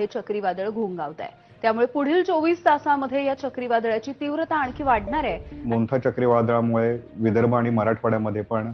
हे चक्रीवादळ घोंगावत आहे. त्यामुळे पुढील चोवीस तासामध्ये या चक्रीवादळाची तीव्रता आणखी वाढणार आहे. मोंथा चक्रीवादळामुळे विदर्भ आणि मराठवाड्यामध्ये पण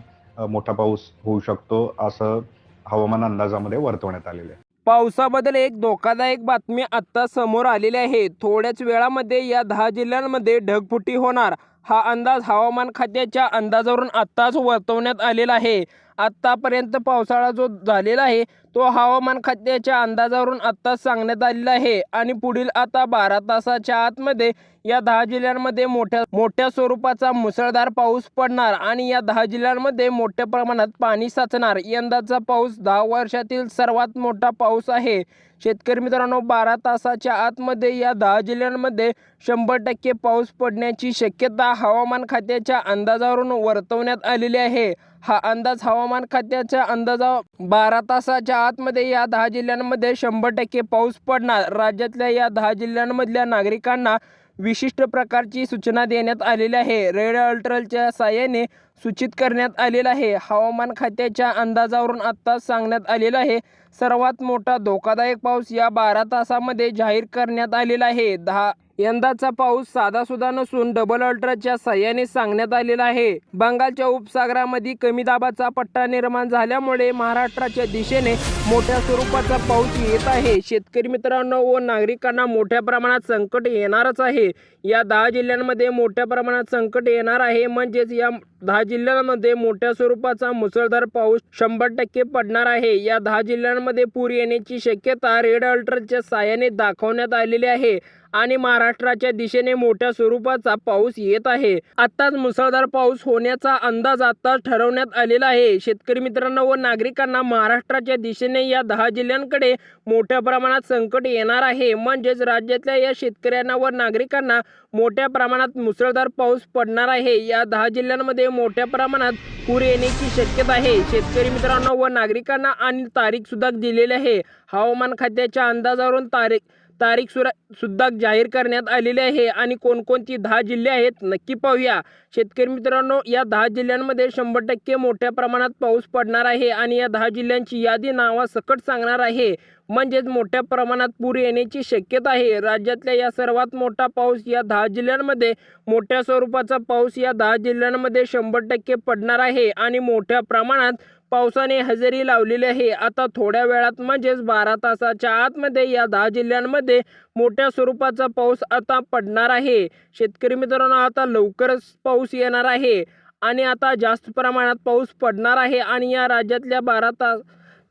मोठा पाऊस होऊ शकतो असं हवामान अंदाजामध्ये वर्तवण्यात आलेलं आहे. पावसाबद्दल एक धोकादायक बातमी आत्ता समोर आलेली आहे. थोड्याच वेळामध्ये या दहा जिल्ह्यांमध्ये ढगफुटी होणार. हा अंदाज हवामान खात्याच्या अंदाजावरून आत्ताच वर्तवण्यात आलेला आहे. आत्तापर्यंत पावसाळा जो झालेला आहे तो हवामान खात्याच्या अंदाजावरून आत्ताच सांगण्यात आलेला आहे. आणि पुढील आता बारा तासाच्या आतमध्ये या दहा जिल्ह्यांमध्ये मोठ्या मोठ्या स्वरूपाचा मुसळधार पाऊस पडणार आणि या दहा जिल्ह्यांमध्ये मोठ्या प्रमाणात पाणी साचणार. यंदाचा पाऊस दहा वर्षातील सर्वात मोठा पाऊस आहे. शेतकरी मित्रांनो बारा तासाच्या आतमध्ये या दहा जिल्ह्यांमध्ये शंभर टक्के पाऊस पडण्याची शक्यता हवामान खात्याच्या अंदाजावरून वर्तवण्यात आलेली आहे. हा अंदाज हवामान खात्याच्या अंदाजा बारा तासाच्या आतमध्ये या दहा जिल्ह्यांमध्ये शंभर टक्के पाऊस पडणार. राज्यातल्या या दहा जिल्ह्यांमधल्या नागरिकांना विशिष्ट प्रकारची सूचना देण्यात आलेली आहे. रेड अल्ट्रलच्या साह्याने सूचित करण्यात आलेलं आहे. हवामान खात्याच्या अंदाजावरून आत्ताच सांगण्यात आलेलं आहे. सर्वात मोठा धोकादायक पाऊस या बारा तासामध्ये जाहीर करण्यात आलेला आहे. दहा यंदाचा पाऊस साधा सुद्धा नसून डबल अल्ट्राच्या सहाय्याने सांगण्यात आलेला आहे. बंगालच्या उपसागरामध्ये कमी दाबाचा पट्टा निर्माण झाल्यामुळे महाराष्ट्राच्या दिशेने मोठ्या स्वरूपाचा पाऊस येत आहे. शेतकरी मित्रांनो व नागरिकांना मोठ्या प्रमाणात संकट येणारच आहे. या दहा जिल्ह्यांमध्ये मोठ्या प्रमाणात संकट येणार आहे. म्हणजेच या दहा जिल्ह्यांमध्ये मोठ्या स्वरूपाचा मुसळधार पाऊस शंभर टक्के पडणार आहे. या दहा जिल्ह्यांमध्ये पूर येण्याची शक्यता रेड अल्टरच्या साह्याने दाखवण्यात आलेली आहे. आणि महाराष्ट्राच्या दिशेने मोठ्या स्वरूपाचा पाऊस येत आहे. आत्ताच मुसळधार पाऊस होण्याचा अंदाज आत्ताच ठरवण्यात आलेला आहे. शेतकरी मित्रांनो व नागरिकांना महाराष्ट्राच्या दिशेने या दहा जिल्ह्यांकडे मोठ्या प्रमाणात संकट येणार आहे. म्हणजेच राज्यातल्या या शेतकऱ्यांना व नागरिकांना मोठ्या प्रमाणात मुसळधार पाऊस पडणार आहे. या दहा जिल्ह्यांमध्ये मोठ्या प्रमाणात पूर येण्याची शक्यता आहे. शेतकरी मित्रांनो व नागरिकांना आणि तारीख सुद्धा दिलेली आहे. हवामान खात्याच्या अंदाजावरून तारीख तारीख सुरा सुद्धा जाहीर करण्यात आलेली आहे आणि कोणकोणती दहा जिल्हे आहेत नक्की पाहूया. शेतकरी मित्रांनो या दहा जिल्ह्यांमध्ये शंभर टक्के मोठ्या प्रमाणात पाऊस पडणार आहे आणि या दहा जिल्ह्यांची यादी नावासकट सांगणार आहे. म्हणजेच मोठ्या प्रमाणात पूर येण्याची शक्यता आहे. राज्यातल्या या सर्वात मोठा पाऊस या दहा जिल्ह्यांमध्ये मोठ्या स्वरूपाचा पाऊस या दहा जिल्ह्यांमध्ये शंभर टक्के पडणार आहे आणि मोठ्या प्रमाणात पावसाने हजेरी लावलेली आहे. आता थोड्या वेळात म्हणजेच बारा तासाच्या आतमध्ये या दहा जिल्ह्यांमध्ये मोठ्या स्वरूपाचा पाऊस आता पडणार आहे. शेतकरी मित्रांनो आता लवकरच पाऊस येणार आहे आणि आता जास्त प्रमाणात पाऊस पडणार आहे आणि या राज्यातल्या बारा तास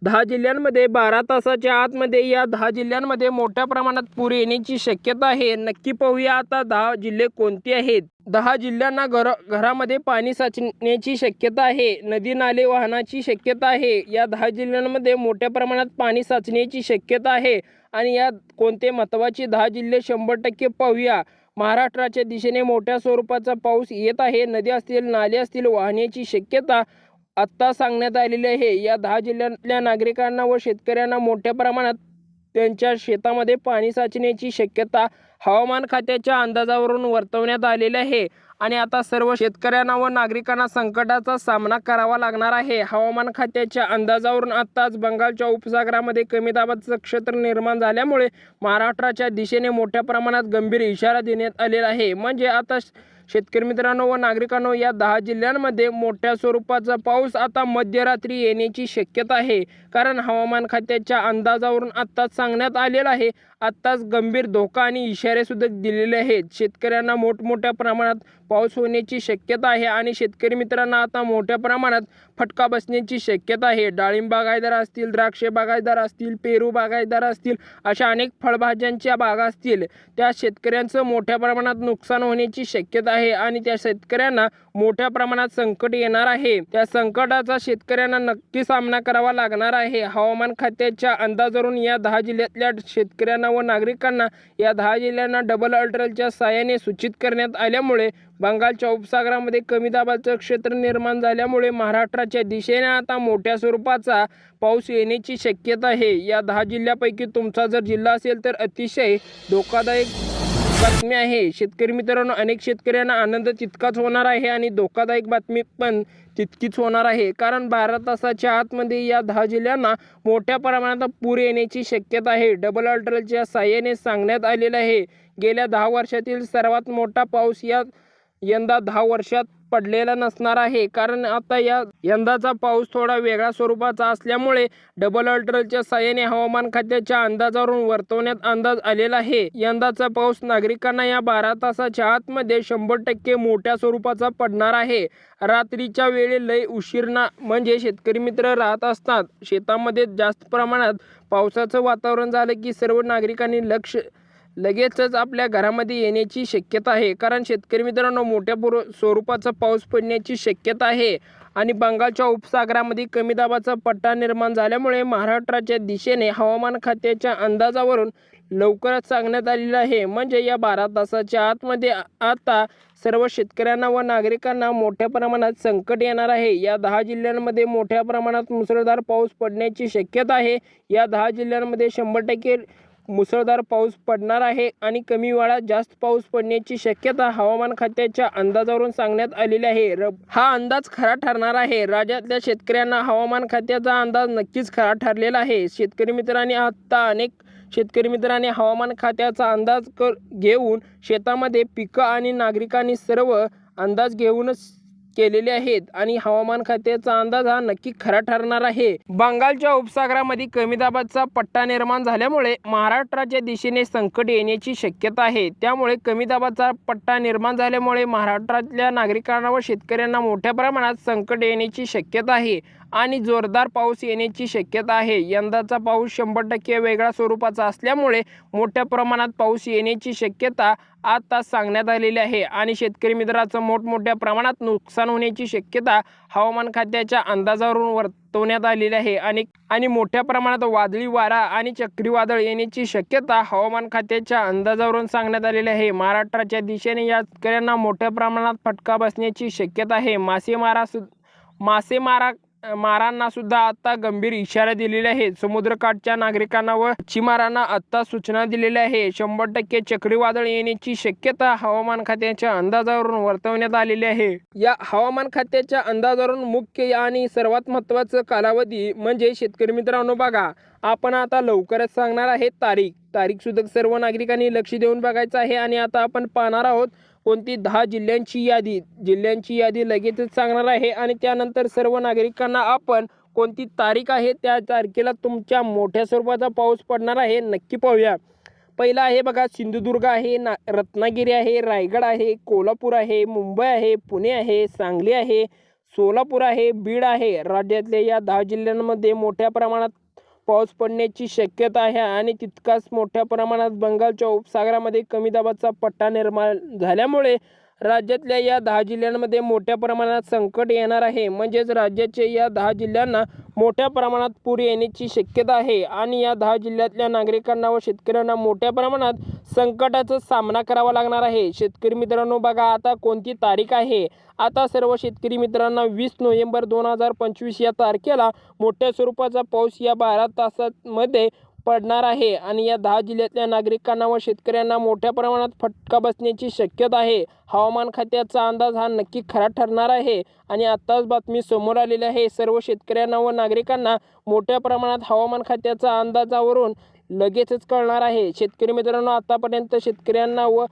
दहा जिल्ह्यांमध्ये बारा तासाच्या आतमध्ये या दहा जिल्ह्यांमध्ये मोठ्या प्रमाणात पूर येण्याची शक्यता आहे. नक्की पाहूया आता दहा जिल्हे कोणते आहेत. दहा जिल्ह्यांना घर घरामध्ये पाणी साचण्याची शक्यता आहे. नदी नाले वाहनाची शक्यता आहे. या दहा जिल्ह्यांमध्ये मोठ्या प्रमाणात पाणी साचण्याची शक्यता आहे. आणि या कोणते महत्त्वाचे दहा जिल्हे शंभर टक्के पाहूया. महाराष्ट्राच्या दिशेने मोठ्या स्वरूपाचा पाऊस येत आहे. नदी असतील नाले असतील वाहण्याची शक्यता आत्ता सांगण्यात आलेली आहे. या दहा जिल्ह्यातल्या नागरिकांना व शेतकऱ्यांना मोठ्या प्रमाणात त्यांच्या शेतामध्ये पाणी साचण्याची शक्यता हवामान खात्याच्या अंदाजावरून वर्तवण्यात आलेली आहे. आणि आता सर्व शेतकऱ्यांना व नागरिकांना संकटाचा सामना करावा लागणार आहे. हवामान खात्याच्या अंदाजावरून आत्ताच बंगालच्या उपसागरामध्ये कमी दाबाचं क्षेत्र निर्माण झाल्यामुळे महाराष्ट्राच्या दिशेने मोठ्या प्रमाणात गंभीर इशारा देण्यात आलेला आहे. म्हणजे आता शेतकरी मित्रांनो व नागरिकांनो या दहा जिल्ह्यांमध्ये मोठ्या स्वरूपाचा पाऊस आता मध्यरात्री येण्याची शक्यता आहे. कारण हवामान खात्याच्या अंदाजावरून आत्ताच सांगण्यात आलेलं आहे. आत्ताच गंभीर धोका आणि इशारेसुद्धा दिलेले आहेत. शेतकऱ्यांना मोठमोठ्या प्रमाणात पाऊस होण्याची शक्यता आहे आणि शेतकरी मित्रांना आता मोठ्या प्रमाणात फटका बसण्याची शक्यता आहे. डाळिंब बागायदार असतील द्राक्षे बागायदार असतील पेरू बागायदार असतील अशा अनेक फळभाज्यांच्या बागा असतील. त्या शेतकऱ्यांचं मोठ्या प्रमाणात नुकसान होण्याची शक्यता आहे. आणि त्या शेतकऱ्यांना मोठ्या प्रमाणात संकट येणार आहे. त्या संकटाचा शेतकऱ्यांना नक्की सामना करावा लागणार आहे. हवामान खात्याच्या अंदाजावरून या दहा जिल्ह्यातल्या शेतकऱ्यांना व नागरिकांना या दहा जिल्ह्यांना डबल अल्ट्रलच्या साहाय्याने सूचित करण्यात आल्यामुळे बंगालच्या उपसागरामध्ये कमी दाबाचं क्षेत्र निर्माण झाल्यामुळे महाराष्ट्राच्या दिशेने आता मोठ्या स्वरूपाचा पाऊस येण्याची शक्यता आहे. या दहा जिल्ह्यापैकी तुमचा जर जिल्हा असेल तर अतिशय धोकादायक बातमी आहे. शेतकरी मित्रांनो अनेक शेतकऱ्यांना आनंद तितकाच होणार आहे आणि धोकादायक बातमी पण तितकीच होणार आहे. कारण बारा तासाच्या आतमध्ये या दहा जिल्ह्यांना मोठ्या प्रमाणात पूर येण्याची शक्यता आहे. डबल अल्ट्रलच्या साह्याने सांगण्यात आलेलं आहे. गेल्या दहा वर्षातील सर्वात मोठा पाऊस या यंदा दहा वर्षात पडलेला नसणार आहे. कारण आता या यंदाचा पाऊस थोडा वेगळ्या स्वरूपाचा असल्यामुळे डबल अल्ट्रलच्या साह्याने हवामान खात्याच्या अंदाजावरून वर्तवण्यात अंदाज आलेला आहे. यंदाचा पाऊस नागरिकांना या बारा तासाच्या आतमध्ये शंभर टक्के मोठ्या स्वरूपाचा पडणार आहे. रात्रीच्या वेळी लय उशीरना म्हणजे शेतकरी मित्र राहत असतात. शेतामध्ये जास्त प्रमाणात पावसाचं वातावरण झालं की सर्व नागरिकांनी लक्ष लगेचच आपल्या घरामध्ये येण्याची शक्यता आहे. कारण शेतकरी मित्रांनो मोठ्या पुर स्वरूपाचा पाऊस पडण्याची शक्यता आहे. आणि बंगालच्या उपसागरामध्ये कमी दाबाचा पट्टा निर्माण झाल्यामुळे महाराष्ट्राच्या दिशेने हवामान खात्याच्या अंदाजावरून लवकरच सांगण्यात आलेलं आहे. म्हणजे या बारा तासाच्या आतमध्ये आता सर्व शेतकऱ्यांना व नागरिकांना मोठ्या प्रमाणात संकट येणार आहे. या दहा जिल्ह्यांमध्ये मोठ्या प्रमाणात मुसळधार पाऊस पडण्याची शक्यता आहे. या दहा जिल्ह्यांमध्ये शंभर टक्के मुसळधार पाऊस पडणार आहे आणि कमी वेळात जास्त पाऊस पडण्याची शक्यता हवामान खात्याच्या अंदाजावरून सांगण्यात आलेली आहे. र हा अंदाज खरा ठरणार आहे. राज्यातल्या शेतकऱ्यांना हवामान खात्याचा अंदाज नक्कीच खरा ठरलेला आहे. शेतकरी मित्रांनी आता अनेक शेतकरी मित्रांनी हवामान खात्याचा अंदाज कर घेऊन शेतामध्ये पिकं आणि नागरिकांनी सर्व अंदाज घेऊनच केलेले आहेत आणि हवामान खात्याचा अंदाज हा नक्की खरा ठरणार आहे. बंगालच्या उपसागरामध्ये कमी दाबाचा पट्टा निर्माण झाल्यामुळे महाराष्ट्राच्या दिशेने संकट येण्याची शक्यता आहे. त्यामुळे कमी दाबाचा पट्टा निर्माण झाल्यामुळे महाराष्ट्रातल्या नागरिकांना व शेतकऱ्यांना मोठ्या प्रमाणात संकट येण्याची शक्यता आहे. आणि जोरदार पाऊस येण्याची शक्यता आहे. यंदाचा पाऊस शंभर टक्के वेगळ्या स्वरूपाचा असल्यामुळे मोठ्या प्रमाणात पाऊस येण्याची शक्यता आता सांगण्यात आलेली आहे. आणि शेतकरी मित्राचं मोठमोठ्या प्रमाणात नुकसान होण्याची शक्यता हवामान खात्याच्या अंदाजावरून वर्तवण्यात आलेली आहे. आणि आणि मोठ्या प्रमाणात वादळी वारा आणि चक्रीवादळ येण्याची शक्यता हवामान खात्याच्या अंदाजावरून सांगण्यात आलेली आहे. महाराष्ट्राच्या दिशेने या शेतकऱ्यांना मोठ्या प्रमाणात फटका बसण्याची शक्यता आहे. मासेमारा सु मासेमारा मारांना सुद्धा आता गंभीर इशारा दिलेले आहेत. समुद्रकाठच्या नागरिकांना व मच्छीमारांना आता सूचना दिलेल्या आहे शंभर टक्के चक्रीवादळ येण्याची शक्यता हवामान खात्याच्या अंदाजावरून वर्तवण्यात आलेली आहे. या हवामान खात्याच्या अंदाजावरून मुख्य आणि सर्वात महत्त्वाचं कालावधी म्हणजे शेतकरी मित्रांनो बघा. आपण आता लवकरच सांगणार आहे तारीख. तारीख सुद्धा सर्व नागरिकांनी लक्ष देऊन बघायचं आहे आणि आता आपण पाहणार आहोत कोणती दहा जिल्ह्यांची यादी जिल्ह्यांची यादी लगेचच सांगणार आहे. आणि त्यानंतर सर्व नागरिकांना आपण कोणती तारीख आहे त्या तारखेला तुमच्या मोठ्या स्वरूपाचा पाऊस पडणार आहे नक्की पाहूया. पहिला आहे बघा सिंधुदुर्ग आहे ना रत्नागिरी आहे रायगड आहे कोल्हापूर आहे मुंबई आहे पुणे आहे सांगली आहे सोलापूर आहे बीड आहे. राज्यातल्या या दहा जिल्ह्यांमध्ये मोठ्या प्रमाणात पाऊस पडण्याची शक्यता आहे आणि तितकाच मोठ्या प्रमाणात बंगालच्या उपसागरामध्ये कमी दाबाचा पट्टा निर्माण झाल्यामुळे राज्यातल्या या दहा जिल्ह्यांमध्ये मोठ्या प्रमाणात संकट येणार आहे. म्हणजेच राज्याच्या या दहा जिल्ह्यांना मोठ्या प्रमाणात पूर येण्याची शक्यता आहे. आणि या दहा जिल्ह्यातल्या नागरिकांना व शेतकऱ्यांना मोठ्या प्रमाणात संकटाचा सामना करावा लागणार आहे. शेतकरी मित्रांनो बघा आता कोणती तारीख आहे. आता सर्व शेतकरी मित्रांना वीस नोव्हेंबर दोन हजार पंचवीस या तारखेला मोठ्या स्वरूपाचा पाऊस या बारा तासांमध्ये पडणार आहे. आणि या दहा जिल्ह्यातल्या नागरिकांना व शेतकऱ्यांना मोठ्या प्रमाणात फटका बसण्याची शक्यता आहे. हवामान खात्याचा अंदाज हा नक्की खरा ठरणार आहे. आणि आत्ताच बातमी समोर आलेली आहे. सर्व शेतकऱ्यांना व नागरिकांना मोठ्या प्रमाणात हवामान खात्याचा अंदाजावरून लगेचच कळणार आहे. शेतकरी मित्रांनो आतापर्यंत शेतकऱ्यांना व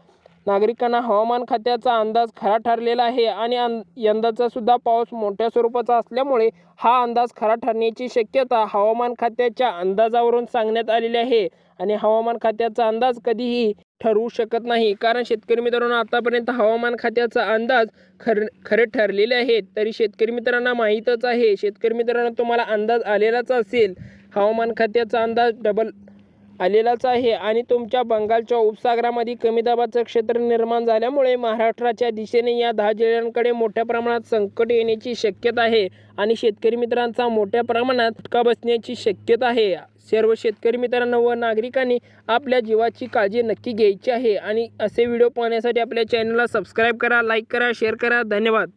नागरिकांना हवामान खात्याचा अंदाज खरा ठरलेला आहे आणि अं यंदाचा सुद्धा पाऊस मोठ्या स्वरूपाचा असल्यामुळे हा अंदाज खरा ठरण्याची शक्यता हवामान खात्याच्या अंदाजावरून सांगण्यात आलेली आहे. आणि हवामान खात्याचा अंदाज कधीही ठरवू शकत नाही. कारण शेतकरी मित्रांनो आतापर्यंत हवामान खात्याचा अंदाज खर खरे ठरलेले आहेत तरी शेतकरी मित्रांना माहीतच आहे. शेतकरी मित्रांनो तुम्हाला अंदाज आलेलाच असेल. हवामान खात्याचा अंदाज डबल आलेलाच आहे आणि तुमच्या बंगालच्या उपसागरामध्ये कमी दाबाचं क्षेत्र निर्माण झाल्यामुळे महाराष्ट्राच्या दिशेने या दहा जिल्ह्यांकडे मोठ्या प्रमाणात संकट येण्याची शक्यता आहे आणि शेतकरी मित्रांचा मोठ्या प्रमाणात फटका बसण्याची शक्यता आहे. सर्व शेतकरी मित्रांना व नागरिकांनी आपल्या जीवाची काळजी नक्की घ्यायची आहे आणि असे व्हिडिओ पाहण्यासाठी आपल्या चॅनलला सबस्क्राईब करा लाईक करा शेअर करा. धन्यवाद.